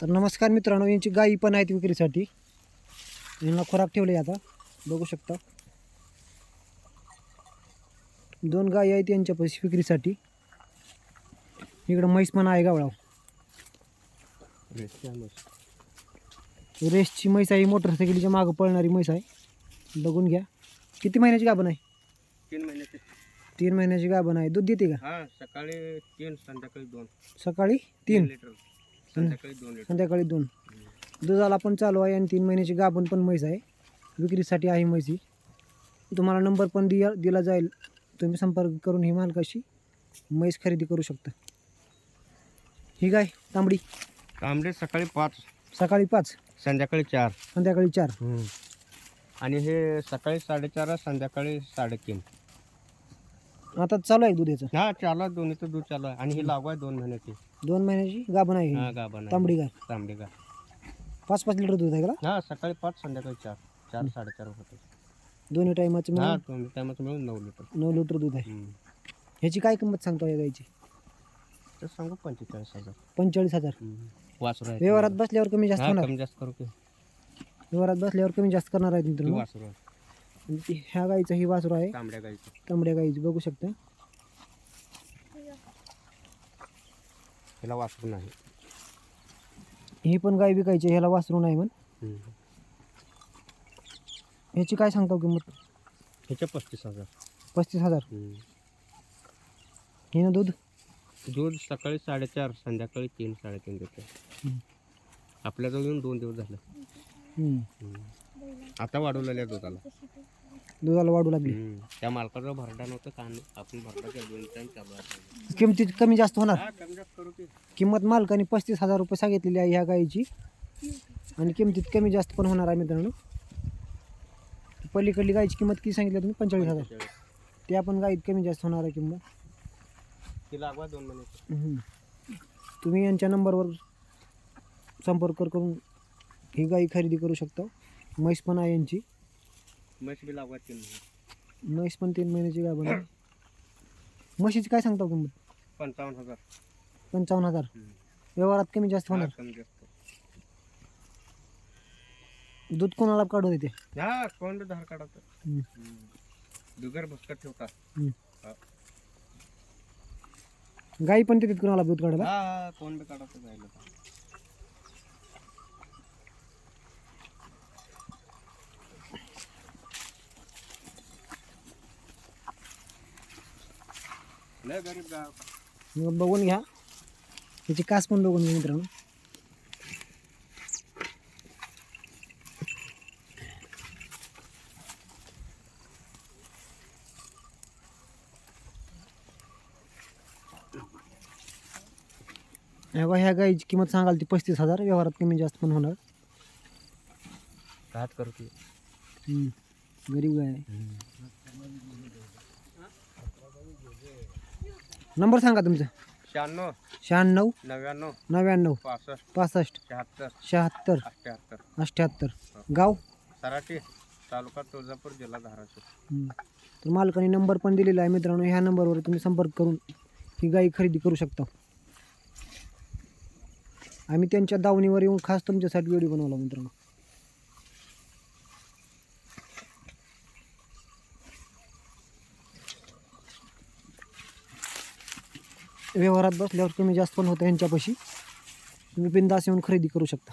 तर नमस्कार मित्रांनो यांची गायी पण आहेत विक्रीसाठी. यांना खुराक ठेवले आता. बघू शकता. दोन गायी आहेत यांच्यापाशी विक्रीसाठी. इकडं म्हैस पण आहे गावळाव रेसची म्हैस आहे मोटरसायकलीच्या मागं पळणारी म्हैस आहे. बघून घ्या. किती महिन्याची गाभण आहे? तीन महिन्याचे. तीन महिन्याची गाभण आहे. दूध देते का? सकाळी तीन संध्याकाळी दोन. सकाळी तीन लिटर. संध्याकाळी दोन लिटर. संध्याकाळी दोन. दुधाला पण चालू आहे आणि तीन महिन्याची गाभण पण म्हैस आहे. विक्रीसाठी आहे म्हैसी तुम्हाला नंबर पण दिया दिला जाईल. तुम्ही संपर्क करून ही मालकाशी म्हैस खरेदी करू शकता. ही गाय तांबडी. तांबडे सकाळी पाच सकाळी पाच. संध्याकाळी चार. संध्याकाळी चार. आणि हे सकाळी साडेचार संध्याकाळी साडेतीन. आता चालू आहे दुधाचं? हा चालू आहे. दोन्हीचं दूध चालू आहे. आणि हे लागू आहे दोन महिन्याची. दोन महिन्याची गाभण आहे हा. ही. तांबडी गाय. तांबडी गाय. पाच पाच लिटर दूध आहे का? हा सकाळी पाच संध्याकाळी चार. चार साडेचार होते. दोन्ही टायमाचं हा मिळून? दोन्ही टायमाचं मिळून नऊ लिटर. नऊ लिटर दूध आहे. हम्म. ह्याची काय किंमत सांगतो या गायची तर सांगू पंचेचाळीस हजार. पंचेचाळीस हजार. हम्म. वासरू आहे. व्यवहारात बसल्यावर कमी जास्त हा, होणार? कमी जास्त करू की. व्यवहारात बसल्यावर कमी जास्त करणार आहेत ही मित्रांनो. वासरू आहे. आणि ती- ह्या गाईचं ही वासरू आहे. तांबड्या गाईचं. तांबड्या गाईची बघू शकता. हिला वासरू नाही. ही पण गाय विकायची ह्याला वासरू नाही म्हण. हम्म. ह्याची काय सांगतो किंमत? ह्याच्या पस्तीस हजार. पस्तीस हजार. हम्म. हिनं दूध? दूध सकाळी साडेचार संध्याकाळी तीन साडेतीन देते हम्म. आपल्याजवळ येऊन दोन दिवस झाले. हम्म. आता वाढवलेल्या दुधाला. दुधाला वाढू लागली. त्या मालकाचं भरडा नव्हतं का आपण भरडा केला किमतीत कमी जास्त होणार? हा, किंमत मालकाने पस्तीस हजार रुपये सांगितलेली आहे ह्या गायीची. आणि किमतीत कमी जास्त पण होणार आहे मित्रांनो. पलीकडली गायची किंमत किती सांगितली तुम्ही? पंचेचाळीस हजार. त्या पण गायीत कमी जास्त होणार आहे किंमत. ती लागवा दोन महिन्याची. हम्म. तुम्ही यांच्या नंबरवर संपर्क करून ही गाई खरेदी करू शकता. म्हैस पण आहे यांची. म्हैस बी लागवा तीन महिने. म्हैस पण तीन महिन्याची गाय बनव म्हशीची काय सांगता किंमत पंचावन्न हजार. पंचावन्न हजार. हम्म. व्यवहारात कमी जास्त हा, होणार कमी जास्त. दूध कोणाला काढून देते? हा कोण बी धार हम्म. भुसकट. हा. गाई पण देतात कोणाला दूध काढायला? हा कोण बी जायला. लय गरीब गाव मग बघून घ्या. त्याची कास पण बघून घ्या मित्रांनो. ह्या ह्या गाईची किंमत सांगाल ती पस्तीस हजार व्यवहारात कमी जास्त पण होणार. राहत करतो हम्म. गरीब गाय आहे. नंबर सांगा तुमचा. शहाण्णव. शहाण्णव. नव्याण्णव. नव्याण्णव. पासष्ट. पासष्ट. शहात्तर. शहात्तर. अठ्ठ्याहत्तर अठ्ठ्याहत्तर गाव? सराटी तालुका तुळजापूर जिल्हा धाराशिव. तर मालकाने नंबर पण दिलेला आहे मित्रांनो. ह्या नंबरवर तुम्ही संपर्क करून ही गाई खरेदी करू शकता. आम्ही त्यांच्या दावणीवर येऊन खास तुमच्यासाठी व्हिडिओ बनवला मित्रांनो. व्यवहारात बसल्यावर कमी जास्त पण होतं यांच्यापाशी. तुम्ही बिंदास येऊन खरेदी करू शकता.